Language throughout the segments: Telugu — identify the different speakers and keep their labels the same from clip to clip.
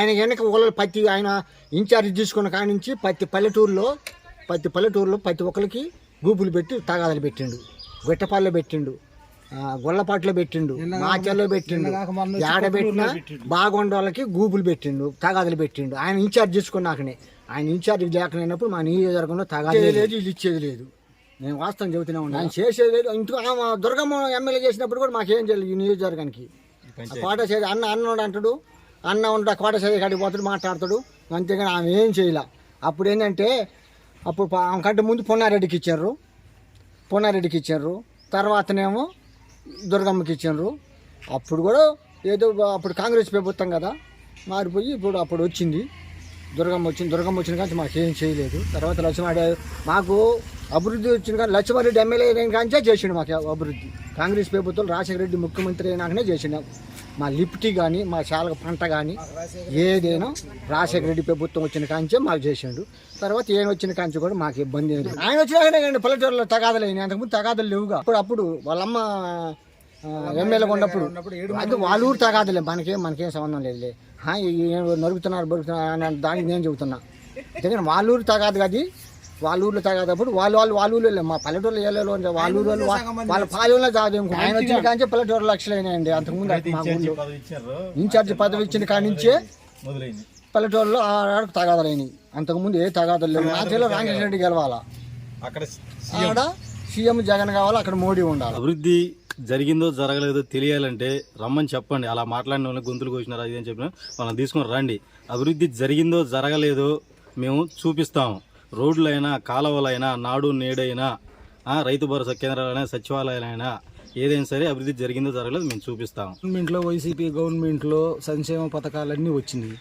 Speaker 1: ఆయన వెనక ఊళ్ళో ప్రతి ఆయన ఇన్ఛార్జ్ తీసుకున్న కాడి నుంచి ప్రతి పల్లెటూరులో ప్రతి పల్లెటూరులో ప్రతి ఒక్కరికి గూపులు పెట్టి తగాదాలు పెట్టిండు. గొట్టపాల్లో పెట్టిండు. గొల్లపాట్లో పెట్టిండు. మాచల్లో పెట్టిండు. ఏడ పెట్టినా బాగుండే వాళ్ళకి గూపులు పెట్టిండు తగాదాలు పెట్టిండు. ఆయన ఇన్ఛార్జ్ తీసుకున్నాకనే ఆయన ఇన్ఛార్జ్ లేకపోయినప్పుడు మా నియోజకవర్గంలో తగాదాలు లేదు ఇది ఇచ్చేది లేదు. నేను వాస్తవం చెబుతూనే ఉన్నాను ఆయన చేసేది లేదు. ఇంట్లో ఆమె దుర్గమ్మ ఎమ్మెల్యే చేసినప్పుడు కూడా మాకేం చేయలేదు ఈ నియోజకవర్గానికి. కోట చేది అన్న అన్నోడు అంటాడు అన్న ఉంటా కోట చదివి కాడికి పోతాడు మాట్లాడతాడు. అంతేగాని ఆమె ఏం చేయలే. అప్పుడు ఏంటంటే అప్పుడు ఆమె కంటే ముందు పొన్నారెడ్డికి ఇచ్చారు. పొన్నారెడ్డికి ఇచ్చారు. తర్వాతనేమో దుర్గమ్మకి ఇచ్చారు. అప్పుడు కూడా ఏదో అప్పుడు కాంగ్రెస్ ప్రభుత్వం కదా మారిపోయి ఇప్పుడు అప్పుడు వచ్చింది. దుర్గమ్మ వచ్చింది. దుర్గమ్మ వచ్చిన కానీ మాకేం చేయలేదు. తర్వాత లక్ష్మారెడ్డి మాకు అభివృద్ధి వచ్చిన కానీ లక్ష్మారెడ్డి ఎమ్మెల్యే అయిన కానీ చేసిండు మాకు అభివృద్ధి. కాంగ్రెస్ ప్రభుత్వం రాజశేఖర రెడ్డి ముఖ్యమంత్రి అయినాకనే చేసిండు. మా లిఫ్టీ కానీ మా శాలక పంట కానీ ఏదైనా రాజశేఖర రెడ్డి ప్రభుత్వం వచ్చిన కాంచే మాకు చేసిండు. తర్వాత ఏం వచ్చిన కాంచి కూడా మాకు ఇబ్బంది లేదు. ఆయన వచ్చినాకనే కండి పల్లెటూరులో తగాదలు అయినాయి. అంతకుముందు తగాదలు లేవుగా అప్పుడు అప్పుడు వాళ్ళమ్మ ఎమ్మెల్యేగా ఉన్నప్పుడు అది వాళ్ళ ఊరు తగాదులే. మనకేం మనకేం సంబంధం లేదులే. నరుగుతున్నారు బరుగుతున్నారు ఈ అని దానికి నేను చెబుతున్నా. ఎందుకంటే వాళ్ళ ఊరు తగాదు అది. వాళ్ళ ఊర్లో తగాదప్పుడు వాళ్ళు వాళ్ళు వాళ్ళ ఊళ్ళో. మా పల్లెటూరులో ఉంటే వాళ్ళ ఊరు వాళ్ళు పాలెంలో తాగదు ఆయన వచ్చిన కాంచే పల్లెటూరు లక్షలు అయినాయండి అంతకుముందు మా ఊళ్ళో ఇన్ఛార్జ్ పదవి ఇచ్చిన కాడి నుంచే పల్లెటూరులో ఆడకు తగాదాలు అయినాయి అంతకుముందు ఏ తగాదాలు లేవు. చేతిలో రామకృష్ణ రెడ్డి గెలవాలా?
Speaker 2: అక్కడ
Speaker 1: ఆడ సీఎం. జగన్ కావాలి? అక్కడ మోడీ ఉండాలి?
Speaker 3: అభివృద్ధి జరిగిందో జరగలేదో తెలియాలంటే రమ్మని చెప్పండి. అలా మాట్లాడిన వాళ్ళని గొంతులు కోసినారు అది అని చెప్పిన వాళ్ళని తీసుకొని రండి. అభివృద్ధి జరిగిందో జరగలేదో మేము చూపిస్తాం రోడ్లైనా కాలువలైనా నాడు నేడైనా రైతు భరోసా కేంద్రాలైనా సచివాలయాలైనా ఏదైనా సరే అభివృద్ధి జరిగిందో జరగలేదు మేము చూపిస్తాం.
Speaker 4: గవర్నమెంట్లో వైసీపీ గవర్నమెంట్లో సంక్షేమ పథకాలన్నీ వచ్చినాయి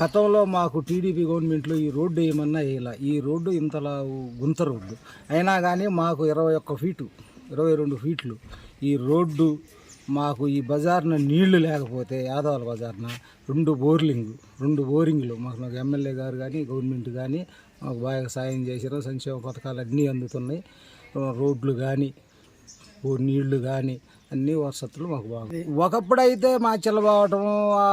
Speaker 4: గతంలో మాకు టీడీపీ గవర్నమెంట్లో ఈ రోడ్డు ఏమన్నా వేయాల? ఈ రోడ్డు ఇంతలా గుంత రోడ్డు. అయినా కానీ మాకు ఇరవై ఒక్క ఫీటు ఇరవై రెండు ఫీట్లు ఈ రోడ్డు మాకు ఈ బజార్న నీళ్ళు లేకపోతే యాదవాల బజార్న రెండు బోర్లింగ్ రెండు బోరింగ్లు మాకు నాకు ఎమ్మెల్యే గారు కానీ గవర్నమెంట్ కానీ మాకు బాగా సాయం చేశారు. సంక్షేమ పథకాలు అన్నీ అందుతున్నాయి. రోడ్లు కానీ ఓ నీళ్ళు కానీ అన్ని వసతులు మాకు బాగుంది. ఒకప్పుడైతే మా చెల్లబావటం ఆ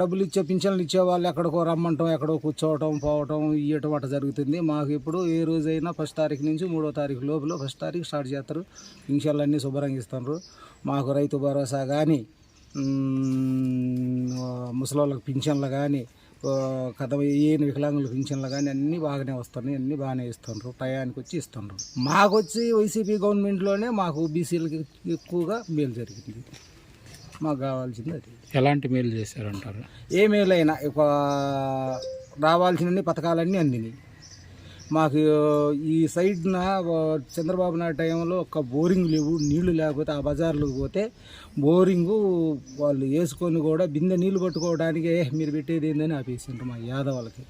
Speaker 4: డబ్బులు ఇచ్చే పింఛన్లు ఇచ్చే వాళ్ళు ఎక్కడికో రమ్మంటం ఎక్కడో కూర్చోవటం పోవటం ఇవ్వటం అట్లా జరుగుతుంది. మాకు ఇప్పుడు ఏ రోజైనా ఫస్ట్ తారీఖు నుంచి మూడో తారీఖు లోపల ఫస్ట్ తారీఖు స్టార్ట్ చేస్తారు. పింఛన్లు అన్నీ శుభ్రంగా ఇస్తారు. మాకు రైతు భరోసా కానీ ముసలి వాళ్ళకి పింఛన్లు కానీ కథ ఏని వికలాంగుల పింఛన్లు కానీ అన్నీ బాగానే వస్తున్నాయి అన్నీ బాగానే ఇస్తున్నారు టయానికి వచ్చి ఇస్తున్నారు మాకు వచ్చి వైసీపీ గవర్నమెంట్లోనే మాకు బీసీలకి ఎక్కువగా మేలు జరిగింది. మాకు కావాల్సింది అది.
Speaker 5: ఎలాంటి మేలు చేశారంటారు?
Speaker 4: ఏ మేలైనా ఒక రావాల్సిన పథకాలన్నీ అందినాయి. మాకు ఈ సైడ్న చంద్రబాబు నాయుడు టైంలో ఒక్క బోరింగ్ లేవు నీళ్ళు లేకపోతే ఆ బజార్లకు పోతే బోరింగు వాళ్ళు వేసుకొని కూడా బిందె నీళ్ళు పట్టుకోవడానికి "ఏ, మీరు పెట్టేది ఏందని ఆపేసిండ్రు మా యాదవాళ్ళకి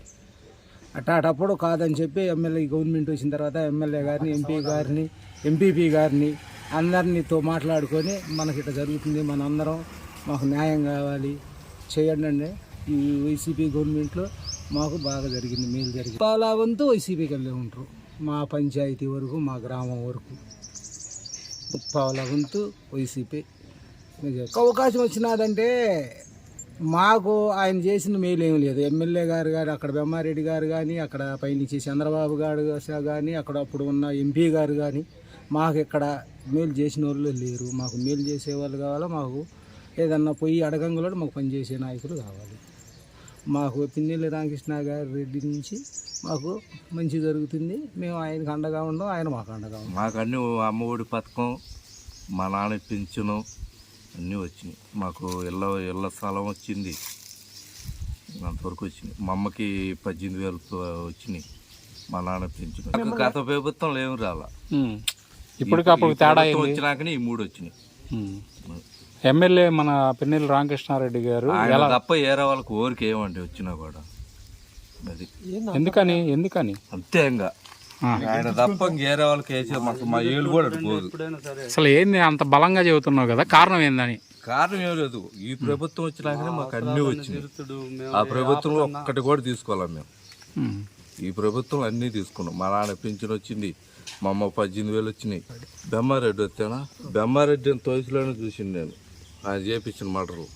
Speaker 4: అట్టాటప్పుడు కాదని చెప్పి ఎమ్మెల్యే గవర్నమెంట్ వచ్చిన తర్వాత ఎమ్మెల్యే గారిని ఎంపీ గారిని ఎంపీపీ గారిని అందరినీతో మాట్లాడుకొని మనకి ఇట్లా జరుగుతుంది మనందరం మాకు న్యాయం కావాలి చేయండి ఈ వైసీపీ గవర్నమెంట్లో మాకు బాగా జరిగింది మేలు జరిగింది. చాలా వంతు వైసీపీకి వెళ్ళి ఉంటారు మా పంచాయతీ వరకు మా గ్రామం వరకు. ముప్పావుల వంతు వైసీపీ. అవకాశం వచ్చినదంటే మాకు ఆయన చేసిన మేలు ఏం లేదు. ఎమ్మెల్యే గారు కానీ అక్కడ బెమ్మారెడ్డి గారు కానీ అక్కడ పైనుంచి చంద్రబాబు గారు కానీ అక్కడ అప్పుడు ఉన్న ఎంపీ గారు కానీ మాకు ఇక్కడ మేలు చేసిన వాళ్ళు లేరు. మాకు మేలు చేసే వాళ్ళు కావాలా మాకు. ఏదన్నా పోయి అడగంగులో మాకు పనిచేసే నాయకులు కావాలి. మాకు పిన్నెల్లి రామకృష్ణ గారి రెడ్డి నుంచి మాకు మంచి జరుగుతుంది. మేము ఆయనకు అండగా ఉండం ఆయన మాకు అండగా ఉండం.
Speaker 6: మాకు అన్ని అమ్మఒడి పథకం మా నాన్న పింఛను అన్నీ వచ్చినాయి. మాకు ఇళ్ళ ఇళ్ళ స్థలం వచ్చింది. అంతవరకు వచ్చినాయి మా అమ్మకి పద్దెనిమిది వేలు వచ్చినాయి. మా నాన్న పింఛను. నాకు గత ప్రభుత్వం ఏమి రాలా.
Speaker 5: ఏంది?
Speaker 6: వచ్చినాకనే ఈ మూడు వచ్చినాయి.
Speaker 5: ఎమ్మెల్యే మన పిన్నెల్లి రామకృష్ణారెడ్డి గారు
Speaker 6: ఆయన తప్ప ఏరే వాళ్ళకి ఊరికి ఏమండి వచ్చినా కూడా. అది.
Speaker 5: ఎందుకని? ఎందుకని?
Speaker 6: అంతే ఇంకా. ఆయన తప్ప ఇంకేరే వాళ్ళకి వేసే మాకు మా ఏళ్ళు కూడా పోదు.
Speaker 5: అసలు ఏంది అంత బలంగా చెబుతున్నావు కదా? కారణం ఏందని?
Speaker 6: కారణం ఏం లేదు. ఈ ప్రభుత్వం వచ్చినాకనే మాకు అన్నీ వచ్చినాయి. ఆ ప్రభుత్వంలో ఒక్కటి కూడా తీసుకోవాలి మేము. ఈ ప్రభుత్వం అన్నీ తీసుకున్నాం. మా నాన్న పింఛన్ వచ్చింది మా అమ్మ పద్దెనిమిది వేలు వచ్చినాయి. బెమ్మారెడ్డి వచ్చానా బెమ్మారెడ్డి అని తోసిలోనే చూసింది నేను. ఆయన చేపించిన మటర్లు.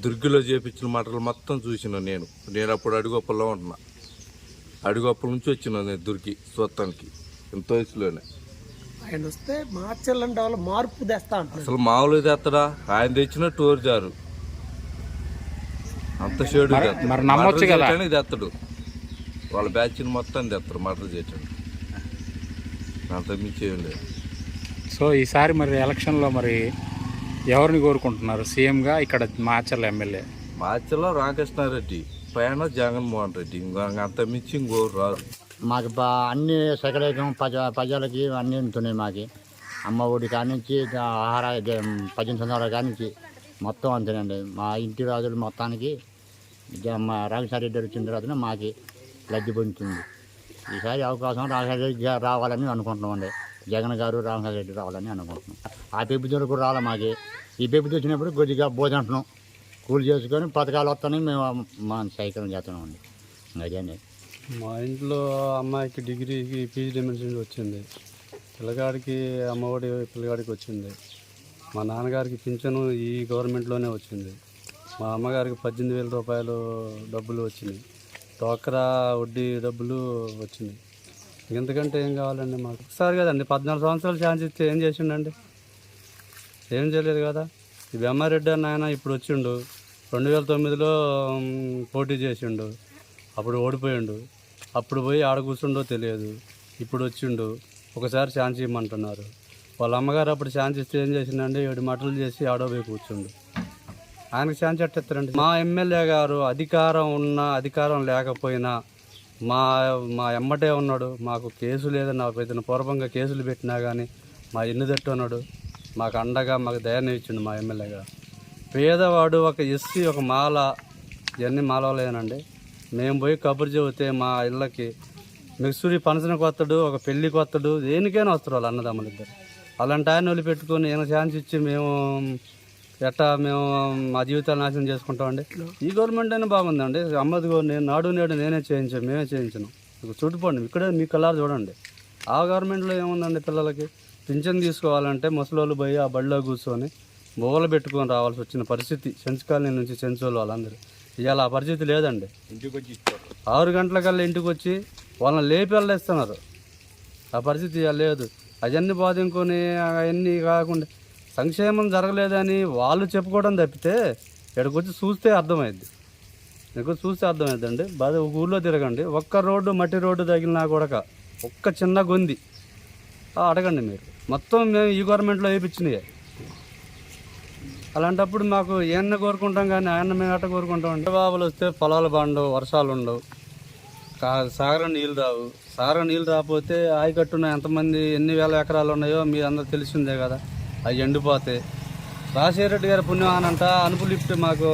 Speaker 6: దుర్గిలో చేపించిన మటలు మొత్తం చూసిన నేను. నేను అప్పుడు అడుగొప్పలో ఉంటున్నా. అడుగొప్పల నుంచి వచ్చిన నేను దుర్గి చూస్తానికి ఇంత వయసులోనే.
Speaker 2: ఆయన వస్తే మార్చాలంటే వాళ్ళు మార్పు తెస్తా
Speaker 6: అసలు మామూలు తెత్తడా? ఆయన తెచ్చిన టూర్ జారు. అంత షేడు తెత్తడు. వాళ్ళ బ్యాచ్ని మొత్తం తెస్తారు మటర్ చేయటానికి అంత మించి ఏం లేదు.
Speaker 5: సో ఈసారి మరి ఎలక్షన్లో మరి ఎవరిని కోరుకుంటున్నారు? సీఎంగా ఇక్కడ మాచర్ల ఎమ్మెల్యే.
Speaker 6: మార్చిలో రామకృష్ణారెడ్డి పైన జగన్మోహన్ రెడ్డి. ఇంకా అంత మించి ఇంకోరు రారు
Speaker 1: మాకు బా అన్ని సకలేకం ప్రజ ప్రజలకి అన్నీ ఉంటున్నాయి మాకు. అమ్మ ఒడి కానించి ఆహార పద్దెనిమిది సంవత్సరాల కానించి మొత్తం అంతేనండి. మా ఇంటి రాజులు మొత్తానికి మా రామసారెడ్డి వచ్చిన తర్వాత మాకు లబ్ధి పొందుతుంది. ఈసారి అవకాశం గారు రావాలని అనుకుంటున్నామండి. జగన్ గారు రామసారెడ్డి రావాలని అనుకుంటున్నాం. ఆ పెబ్బుదూరు కూడా రావాలి మాకు. ఈ పెబ్బుది వచ్చినప్పుడు కొద్దిగా భోజనం కూలి చేసుకొని పథకాలు వస్తాయని మేము మా సైకిల్ చేస్తున్నామండి అదే
Speaker 7: మా ఇంట్లో అమ్మాయికి డిగ్రీకి పీజీ డిమెన్షన్ వచ్చింది. పిల్లగాడికి అమ్మఒడి పిల్లగాడికి వచ్చింది. మా నాన్నగారికి పింఛను ఈ గవర్నమెంట్లోనే వచ్చింది. మా అమ్మగారికి పద్దెనిమిది వేల రూపాయలు డబ్బులు వచ్చినాయి. టోకరా వడ్డీ డబ్బులు వచ్చినాయి. ఎందుకంటే ఏం కావాలండి మాకు? ఒకసారి కదండి పద్నాలుగు సంవత్సరాలు ఛాన్స్ ఇస్తే ఏం చేసిండండి? ఏం చేయలేదు కదా? ఈ బెమ్మారెడ్డి అన్న ఆయన ఇప్పుడు వచ్చిండు రెండు వేల తొమ్మిదిలో పోటీ చేసిండు అప్పుడు ఓడిపోయిండు. అప్పుడు పోయి ఆడ కూర్చుండో తెలియదు ఇప్పుడు వచ్చిండు ఒకసారి ఛాన్స్ ఇవ్వమంటున్నారు. వాళ్ళ అమ్మగారు అప్పుడు ఛాన్స్ ఇస్తే ఏం చేసిండండి? ఏడు మటలు చేసి ఆడో పోయి కూర్చుండు. ఆయనకు ఛాన్స్ ఎట్టేస్తారండి మా ఎమ్మెల్యే గారు అధికారం ఉన్నా అధికారం లేకపోయినా మా మా ఎమ్మటే ఉన్నాడు. మాకు కేసు లేదని నాకు ఇతను పూర్వంగా కేసులు పెట్టినా కానీ మా ఇల్లు తట్టు ఉన్నాడు. మాకు అండగా మాకు దయాన్ని ఇచ్చిండు మా ఎమ్మెల్యే గారు. పేదవాడు ఒక ఎస్సీ ఒక మాల ఇవన్నీ మాలవలేనండి మేము పోయి కబురు చెబితే మా ఇళ్ళకి మిక్సూరి ఫంక్షన్కి కొత్తడు ఒక పెళ్ళి కొత్తడు దేనికైనా వస్తారు వాళ్ళు అన్నదమ్ములు ఇద్దరు అలాంటి ఆయన వాళ్ళు పెట్టుకొని ఈయన ఛాన్స్ ఇచ్చి మేము ఎట్టా మేము మా జీవితాలు నాశనం చేసుకుంటామండి ఈ గవర్నమెంట్ అయినా బాగుందండి. అమ్మది నేను నాడు నేడు నేనే చేయించాను మేమే చేయించాను. మీకు చుట్టుపోండి ఇక్కడే మీ కలర్ చూడండి. ఆ గవర్నమెంట్లో ఏముందండి పిల్లలకి? పింఛన్ తీసుకోవాలంటే ముసలోళ్ళు పోయి ఆ బడిలో కూర్చొని బొవ్వలు పెట్టుకొని రావాల్సి వచ్చిన పరిస్థితి. సెంచుకాలనీ నుంచి చెంచోళ్ళు వాళ్ళందరూ. ఇవాళ ఆ పరిస్థితి లేదండి. ఆరు గంటలకల్లా ఇంటికి వచ్చి వాళ్ళని లేపి వెళ్ళేస్తున్నారు. ఆ పరిస్థితి ఇవాళ లేదు. అవన్నీ బాధింకొని అవన్నీ కాకుండా సంక్షేమం జరగలేదని వాళ్ళు చెప్పుకోవడం తప్పితే ఇక్కడికి చూస్తే అర్థమైద్ది మీకు చూస్తే అర్థమైందండి. బాధ ఒక ఊళ్ళో తిరగండి. ఒక్క రోడ్డు మట్టి రోడ్డు తగిలినా కూడా ఒక్క చిన్న గొంది. అడగండి మీరు. మొత్తం మేము ఈ గవర్నమెంట్లో వేయించినాయి. అలాంటప్పుడు మాకు ఏమన్నా కోరుకుంటాం కానీ ఆయన మేము అట్ట కోరుకుంటాం అంటే బాబులు వస్తే పొలాలు బాగుండవు వర్షాలు ఉండవు కా సాగర నీళ్ళు రావు. సాగర నీళ్ళు రాకపోతే ఆయకట్టున ఎంతమంది ఎన్ని వేల ఎకరాలు ఉన్నాయో మీ అందరూ తెలిసిందే కదా. అవి ఎండిపోతాయి. రాజశేఖరెడ్డి గారి పుణ్యమానంట అనుపు లిఫ్ట్ మాకు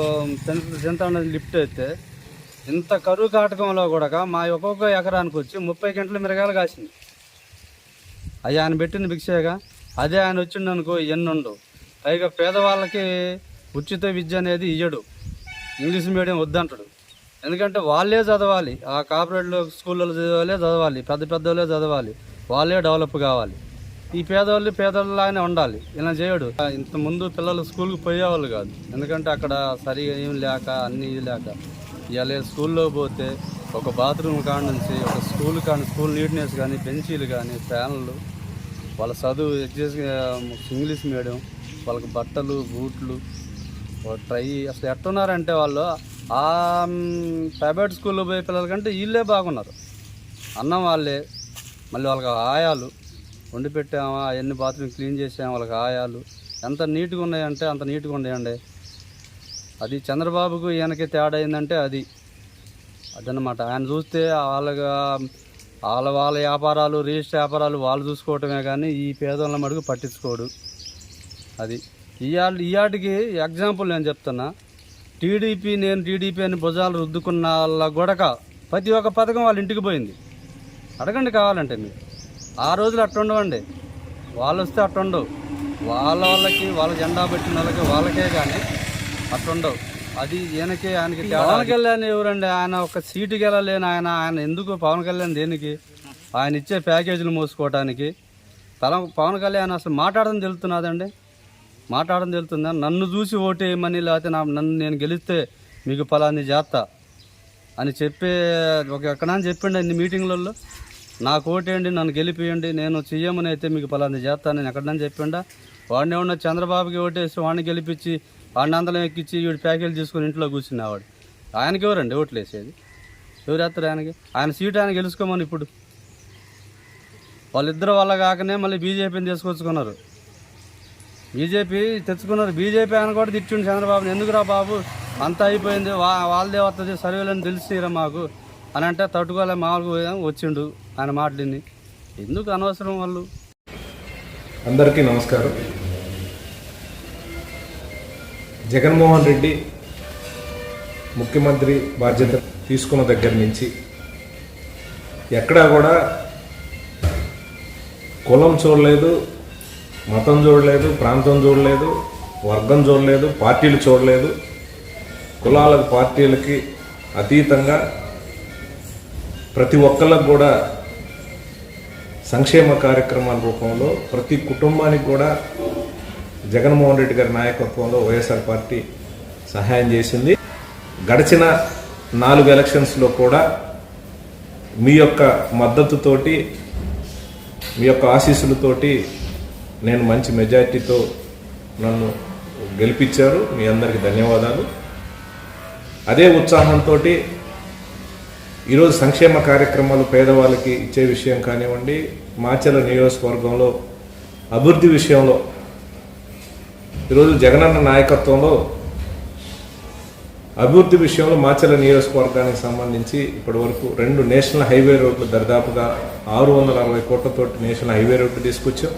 Speaker 7: చింత లిఫ్ట్ అయితే ఇంత కరువు కాటకంలో కూడా మా ఒక్కొక్క ఎకరానికి వచ్చి ముప్పై గంటల మిరగాయలు కాసింది. అవి ఆయన పెట్టిన భిక్షగా అదే ఆయన వచ్చిండు అనుకో ఎన్ని ఉండవు. పైగా పేదవాళ్ళకి ఉచిత విద్య అనేది ఇయ్యడు. English medium వద్దంటాడు. ఎందుకంటే వాళ్ళే చదవాలి. ఆ కార్పొరేట్లో స్కూళ్ళలో చదవాలి చదవాలి. పెద్ద పెద్దోళ్ళే చదవాలి. వాళ్ళే డెవలప్ కావాలి. ఈ పేదవాళ్ళు పేదవాళ్ళలాగానే ఉండాలి. ఇలా చేయడు. ఇంత ముందు పిల్లలు స్కూల్కి పోయేవాళ్ళు కాదు. ఎందుకంటే అక్కడ సరిగా ఏం లేక అన్నీ లేక. ఇవాళ స్కూల్లో పోతే ఒక బాత్రూమ్ కాడ నుంచి ఒక స్కూల్ కానీ స్కూల్ నీట్నెస్ కానీ బెంచీలు కానీ ఫ్యాన్లు వాళ్ళ చదువు ఎగ్జాస్ ఇంగ్లీష్ మీడియం వాళ్ళకి బట్టలు బూట్లు ట్రై అసలు ఎట్టున్నారంటే వాళ్ళు ఆ ప్రైవేట్ స్కూల్లో పోయే పిల్లల కంటే వీళ్ళే బాగున్నారు. అన్నం వాళ్ళే మళ్ళీ వాళ్ళకి ఆయాలు వండి పెట్టామా అవన్నీ బాత్రూమ్ క్లీన్ చేసాము వాళ్ళకి ఆయాలు. ఎంత నీట్గా ఉన్నాయంటే అంత నీట్గా ఉన్నాయండి అది చంద్రబాబుకు ఈయనకి తేడా అయిందంటే అది. అదనమాట ఆయన చూస్తే వాళ్ళగా వాళ్ళ వాళ్ళ వ్యాపారాలు రిజిస్టర్ వ్యాపారాలు వాళ్ళు చూసుకోవటమే కానీ ఈ పేదోళ్ళ మటుకు పట్టించుకోడు. అది. ఇవాళ ఇవాటికి ఎగ్జాంపుల్ నేను చెప్తున్నా. టీడీపీ నేను టీడీపీ అని భుజాలు రుద్దుకున్న వాళ్ళ గొడక ప్రతి ఒక్క పథకం వాళ్ళ ఇంటికి పోయింది. అడగండి కావాలంటే మీరు ఆ రోజులు అట్టుండవండి. వాళ్ళు వస్తే అట్టుండవు వాళ్ళ వాళ్ళకి వాళ్ళ జెండా పెట్టిన వాళ్ళకి వాళ్ళకే కానీ అట్టుండవు. అది ఈయనకి ఆయనకి పవన్ కళ్యాణ్ ఎవరండి? ఆయన ఒక సీటుకి వెళ్ళలేని ఆయన. ఆయన ఎందుకు పవన్ కళ్యాణ్ దేనికి? ఆయన ఇచ్చే ప్యాకేజీలు మోసుకోవటానికి. తల పవన్ కళ్యాణ్ అసలు మాట్లాడడం తెలుతున్నదండి మాట్లాడడం తెలుస్తుందా? నన్ను చూసి ఓటేయమని లేకపోతే నా నన్ను నేను గెలిస్తే మీకు ఫలాన్ని చేస్తా అని చెప్పే ఒక ఎక్కడా చెప్పిండి అన్ని మీటింగ్లలో? నాకు ఓటేయండి నన్ను గెలిపియండి నేను చెయ్యమని అయితే మీకు పలాంది చేస్తాను నేను ఎక్కడన్నా చెప్పిండా? వాడిని ఏమన్నా చంద్రబాబుకి ఓటేసి వాడిని గెలిపించి వాడిని అందరం ఎక్కించి వీడు ప్యాకేజీ తీసుకుని ఇంట్లో కూర్చున్నావాడు ఆయనకి ఎవరండి ఓట్లు వేసేది? ఎవరు వేస్తారు ఆయనకి? ఆయన సీట్ ఆయన గెలుచుకోమని ఇప్పుడు. వాళ్ళిద్దరు వల్ల కాకనే మళ్ళీ బీజేపీని తీసుకొచ్చుకున్నారు. బీజేపీ తెచ్చుకున్నారు. బీజేపీ ఆయన కూడా తిట్టిండు చంద్రబాబుని. ఎందుకురా బాబు? అంతా అయిపోయింది. వా వాళ్ళదే వస్తుంది సర్వేలని తెలిసిరా మాకు? అని అంటే తట్టుకోలే మామూలుగా వచ్చిండు ఆయన మాటలిని ఎందుకు అనవసరం వాళ్ళు?
Speaker 8: అందరికీ నమస్కారం. జగన్మోహన్ రెడ్డి ముఖ్యమంత్రి బాధ్యత తీసుకున్న దగ్గర నుంచి ఎక్కడా కూడా కులం చూడలేదు మతం చూడలేదు ప్రాంతం చూడలేదు వర్గం చూడలేదు పార్టీలు చూడలేదు. కులాలకు పార్టీలకి అతీతంగా ప్రతి ఒక్కళ్ళకు కూడా సంక్షేమ కార్యక్రమాల రూపంలో ప్రతి కుటుంబానికి కూడా జగన్మోహన్ రెడ్డి గారి నాయకత్వంలో వైఎస్ఆర్ పార్టీ సహాయం చేసింది. గడిచిన నాలుగు ఎలక్షన్స్లో కూడా మీ యొక్క మద్దతుతోటి మీ యొక్క ఆశీస్సులతోటి నేను మంచి మెజార్టీతో నన్ను గెలిపించారు. మీ అందరికీ ధన్యవాదాలు. అదే ఉత్సాహంతో ఈరోజు సంక్షేమ కార్యక్రమాలు పేదవాళ్ళకి ఇచ్చే విషయం కానివ్వండి మాచల నియోజకవర్గంలో అభివృద్ధి విషయంలో ఈరోజు జగనన్న నాయకత్వంలో అభివృద్ధి విషయంలో మాచల నియోజకవర్గానికి సంబంధించి ఇప్పటి వరకు రెండు నేషనల్ హైవే రోడ్లు దరిదాపుగా ఆరు వందల అరవై కోట్లతోటి నేషనల్ హైవే రోడ్లు తీసుకొచ్చాం.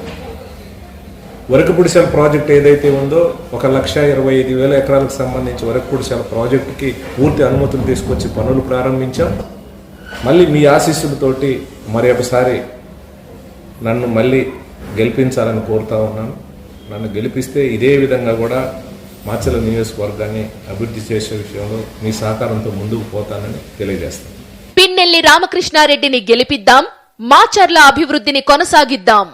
Speaker 8: వరకపుడిశాల ప్రాజెక్ట్ ఏదైతే ఉందో ఒక లక్ష ఇరవై ఐదు వేల ఎకరాలకు సంబంధించి వరకపుడిశాల ప్రాజెక్టుకి పూర్తి అనుమతులు తీసుకొచ్చి పనులు ప్రారంభించాం. మళ్ళీ మీ ఆశీస్సులతోటి మరి ఒకసారి నన్ను మళ్ళీ గెలిపించాలని కోరుతా ఉన్నాను. నన్ను గెలిపిస్తే ఇదే విధంగా కూడా మాచల నియోజకవర్గాన్ని అభివృద్ధి చేసే విషయంలో మీ సహకారంతో ముందుకు పోతానని తెలియజేస్తాను.
Speaker 9: పిన్నెల్లి రామకృష్ణారెడ్డిని గెలిపిద్దాం మాచర్ల అభివృద్ధిని కొనసాగిద్దాం.